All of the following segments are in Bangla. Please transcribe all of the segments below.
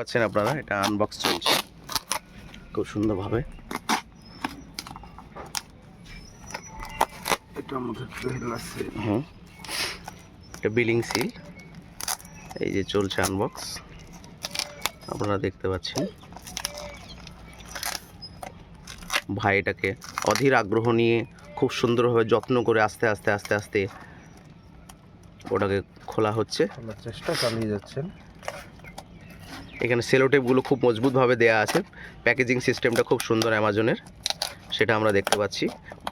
পাচ্ছেন আপনারা এটা আনবক্স চলছে। খুব সুন্দরভাবে। তেল আছে। হুম। এটা বিলিং সিল এই যে চলছে আনবক্স আপনারা দেখতে পাচ্ছেন। ভাই এটাকে অধীর আগ্রহ নিয়ে খুব সুন্দরভাবে যত্ন করে আস্তে আস্তে আস্তে আস্তে ওটাকে খোলা হচ্ছে। চেষ্টা চালিয়ে যাচ্ছেন। এখানে সেলোটেপগুলো খুব মজবুতভাবে দেওয়া আছে। প্যাকেজিং সিস্টেমটা খুব সুন্দর অ্যামাজনের সেটা আমরা দেখতে পাচ্ছি।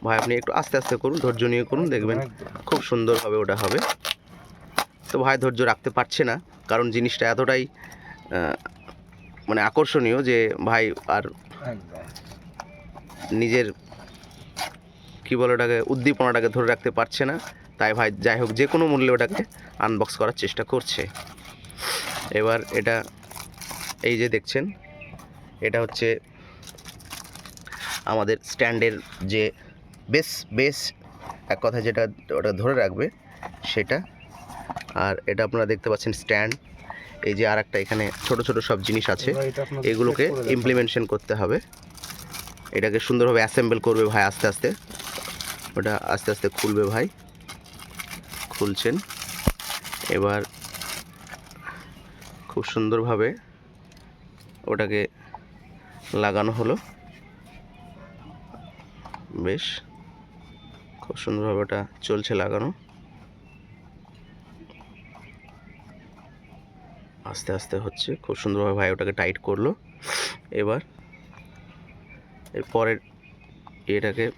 ভাই আপনি একটু আস্তে আস্তে করুন ধৈর্য নিয়ে করুন দেখবেন খুব সুন্দরভাবে ওটা হবে। তো ভাই ধৈর্য রাখতে পারছে না কারণ জিনিসটা এতটাই মানে আকর্ষণীয় যে ভাই আর নিজের কী বলে ওটাকে উদ্দীপনাটাকে ধরে রাখতে পারছে না। তাই ভাই যাই হোক যে কোনো মূল্যে ওটাকে আনবক্স করার চেষ্টা করছে। এবার এটা এই যে দেখছেন এটা হচ্ছে আমাদের স্ট্যান্ডের যে বেস বেস এক কথা যেটা ওটা ধরে রাখবে সেটা। আর এটা আপনারা দেখতে পাচ্ছেন স্ট্যান্ড। এই যে আর একটা এখানে ছোট ছোট সব জিনিস আছে এগুলোকে ইমপ্লিমেন্টেশন করতে হবে। এটাকে সুন্দরভাবে অ্যাসেম্বল করবে ভাই আস্তে আস্তে। ওটা আস্তে আস্তে খুলবে ভাই। খুলছেন। এবার খুব সুন্দরভাবে ওটাকে লাগানো হলো। বেশ, খুব সুন্দরভাবে ওটা চলছে লাগানো। আস্তে আস্তে হচ্ছে, খুব সুন্দরভাবে ভাই ওটাকে টাইট করল। এবার এর পরের এটাকে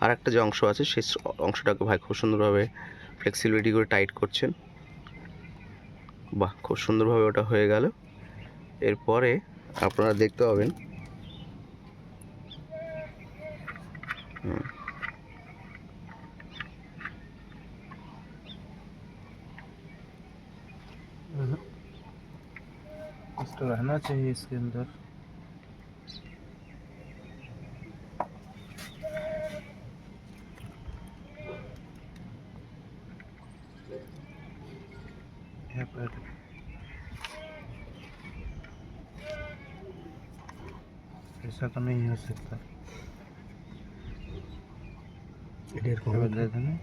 আর একটা যে অংশ আছে সেই অংশটাকে ভাই খুব সুন্দরভাবে ফ্লেক্সিবিলিটি করে টাইট করছেন বাহ খুব সুন্দরভাবে ওটা হয়ে গেল এরপরে আপনারা দেখতে পাবেন হুম कुछ तो रहना चाहिए इसके अंदर yapardık. Esak'ın yazdıkları. İleri konuda. Öyle mi?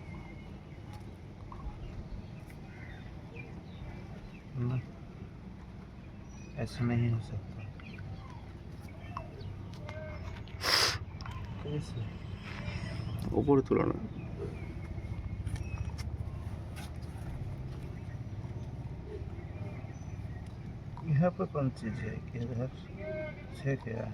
Bunlar esme yazdıkları. Neyse. ওপরে তুলনা hep yapıp çizecek. Hep şey ya.